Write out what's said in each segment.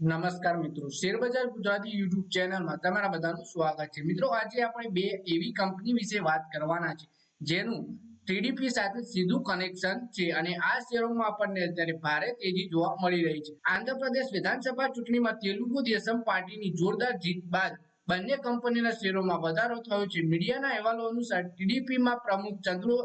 નમસ્કાર મિત્રો. શેરબજાર ગુજરાતી યુટ્યુબ ચેનલમાં તમારા બધાનું સ્વાગત છે. મિત્રો, આજે આપણે બે એવી કંપની વિશે વાત કરવાના છે, જેનું ટીડીપી સાથે સીધું કનેક્શન છે અને આ શેરોમાં આપણને અત્યારે ભારે તેજી જોવા મળી રહી છે. આંધ્રપ્રદેશ વિધાનસભા ચૂંટણીમાં તેલુગુ દેશમ પાર્ટીની જોરદાર જીત બાદ બંને કંપનીના શેરોમાં વધારો થયો છે. મીડિયાના અહેવાલો અનુસાર ટીડીપીમાં પ્રમુખ ચંદ્રો,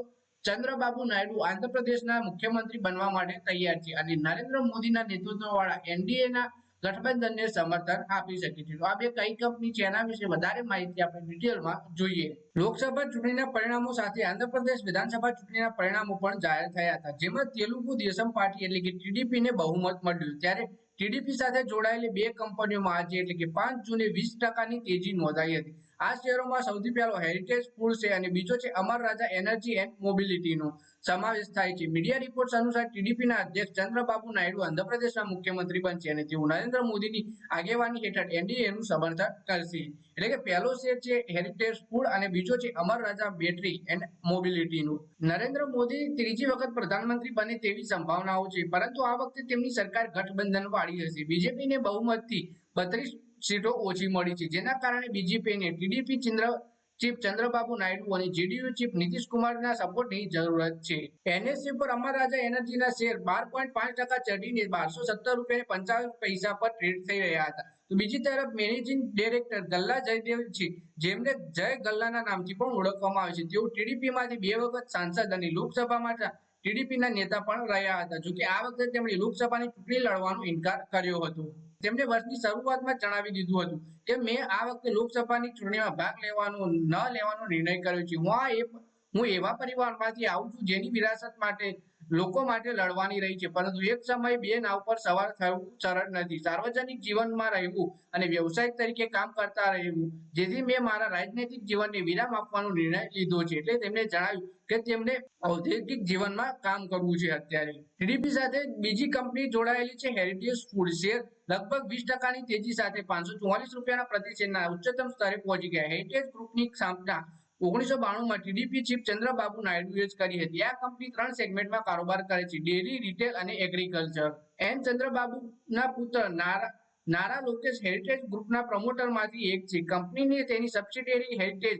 ચંદ્રબાબુ નાયડુ આંધ્રપ્રદેશના મુખ્યમંત્રી બનવા માટે તૈયાર છે અને નરેન્દ્ર મોદીના નેતૃત્વવાળા એનડીએના ગઠબંધનને સમર્થન આપી શકે છે. તો આ બે કઈ કંપની છે એના વિશે વધારે માહિતી આપણે ડિટેલમાં જોઈએ. લોકસભા ચૂંટણીના પરિણામો સાથે આંધ્રપ્રદેશ વિધાનસભા ચૂંટણીના પરિણામો પણ જાહેર થયા હતા. જેમાં તેલુગુ દેશમ પાર્ટી એટલે કે ટીડીપી ને બહુમત મળ્યું. ત્યારે ટીડીપી સાથે જોડાયેલી બે કંપનીઓમાં આજે એટલે કે પાંચ જૂને વીસ ટકાની તેજી નોંધાઈ હતી. આ શેરોમાં સૌથી પહેલો હેરિટેજ ફૂડ છે અને બીજો છે અમર રાજા એનર્જી એન્ડ મોબિલિટીનો સમાવેશ થાય છે. મીડિયા રિપોર્ટ્સ અનુસાર ટીડીપીના અધ્યક્ષ ચંદ્રબાબુ નાયડુ આંધ્રપ્રદેશના મુખ્યમંત્રી બનશે અને તેઓ નરેન્દ્ર મોદીની આગેવાની હેઠળ એનડીએનું સમર્થન કરશે. એટલે કે પહેલો શેર છે હેરિટેજ ફૂડ અને બીજો છે અમર રાજા બેટરી એન્ડ મોબિલિટીનું નરેન્દ્ર મોદી ત્રીજી વખત પ્રધાનમંત્રી બને તેવી સંભાવનાઓ છે. પરંતુ આ વખતે તેમની સરકાર ગઠબંધન વાળી હશે. બીજેપીને બહુમતથી બત્રીસ સીટો ઓછી મળી છે. જેના કારણે બીજેપીને ટીડીપી ચંદ્ર, ચીફ ચંદ્રબાબુ નાયડુ અને જેડીયુ ચીફ નીતિશ કુમારના સપોર્ટની જરૂરત છે. એનએસસી પર અમર રાજા એનર્જીના શેર બાર પોઈન્ટ પાંચ ટકા ચઢીને બારસો સત્તર રૂપિયા પંચાવન પૈસા પર ટ્રેડ થઈ રહ્યા હતા. તો બીજી તરફ મેનેજિંગ ડિરેક્ટર ગલ્લા જયદેવ છે, જેમને જય ગલ્લાના નામથી પણ ઓળખવામાં આવે છે. તેઓ ટીડીપીમાંથી બે વખત સાંસદ અને લોકસભામાં ટીડીપીના નેતા પણ રહ્યા હતા. જોકે આ વખતે તેમણે લોકસભાની ચૂંટણી લડવાનો ઇનકાર કર્યો હતો. તેમણે વર્ષની શરૂઆતમાં જણાવી દીધું હતું કે મેં આ વખતે લોકસભાની ચૂંટણીમાં ભાગ લેવાનો ન લેવાનો નિર્ણય કર્યો છે. હું આ હું એવા પરિવારમાંથી આવું છું જેની વિરાસત માટે લોકો માટે લડવાની રહી છે. પરંતુ એક સમયે બે નાવ પર સવાર થવું સરળ નથી. સાર્વજનિક જીવનમાં રહેવું અને વ્યવસાયિક તરીકે કામ કરતા રહેવું, જેથી મેં મારા રાજનૈતિક જીવનને વિરામ આપવાનો નિર્ણય લીધો છે. એટલે તેમણે જણાવ્યું કે તેમને ઔદ્યોગિક જીવનમાં કામ કરવું છે અત્યારે. ટીડીપી સાથે બીજી કંપની જોડાયેલી છે હેરિટેજ ફૂડ શેર લગભગ વીસ ટકાની તેજી સાથે પાંચસો ચુમ્માલીસ રૂપિયાના પ્રતિ શેરના ઉચ્ચતમ સ્તરે પહોંચી ગયા. હેરિટેજ ગ્રુપની સ્થાપના ઓગણીસો બાણુંમાં ટીડીપી ચીફ ચંદ્રબાબુ નાયડુએ જ કરી હતી. આ કંપની ત્રણ સેગમેન્ટમાં કારોબાર કરે છે. ડેરી, રિટેલ અને એગ્રીકલ્ચર. એન ચંદ્રબાબુના પુત્ર નારા નારા લોકેશ હેરિટેજ ગ્રુપના પ્રમોટરમાંથી એક છે. કંપનીની તેની સબસિડિયરી હેરિટેજ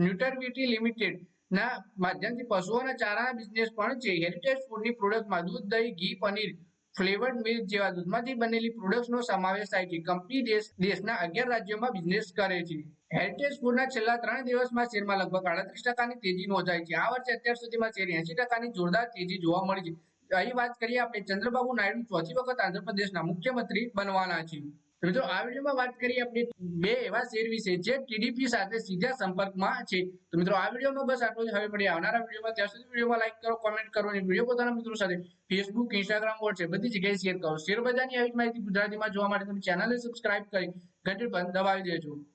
ન્યુટરવિટી લિમિટેડ ના માધ્યમથી પશુઓના ચારાના બિઝનેસ પણ છે. હેરિટેજ ફૂડની પ્રોડક્ટમાં દૂધ, દહીં, ઘી, પનીર ફ્લેવર્ડ મિલ્ક જેવા દૂધમાંથી બનેલી પ્રોડક્ટ્સનો સમાવેશ થાય છે. કંપની દેશ દેશના અગિયાર રાજ્યોમાં બિઝનેસ કરે છે. હેરિટેજ ફૂડના છેલ્લા ત્રણ દિવસમાં શેરમાં લગભગ આડત્રીસ ટકાની તેજી નોંધાઈ છે. આ વર્ષે અત્યાર સુધીમાં શેર એસી ટકાની જોરદાર તેજી જોવા મળી છે. અહીં વાત કરીએ આપણે ચંદ્રબાબુ નાયડુ ચોથી વખત આંધ્રપ્રદેશના મુખ્યમંત્રી બનવાના છે. મિત્રો આ વિડીયોમાં વાત કરીએ આપણે બે એવા શેર વિશે જે ટીડીપી સાથે સીધા સંપર્કમાં છે. તો મિત્રો આ વિડીયોમાં બસ આટલું જ. હવે પડી આવનારા વિડીયોમાં. ત્યાં સુધી વિડીયોમાં લાઈક કરો કોમેન્ટ કરો અને વીડિયો પોતાના મિત્રો સાથે ફેસબુક ઇન્સ્ટાગ્રામ વોટ્સએપ બધી જગ્યાએ શેર કરો. શેર બજારની આવી માહિતી ગુજરાતીમાં જોવા માટે તમે ચેનલને સબસ્ક્રાઇબ કરી ઘંટી પર દબાવી દેજો.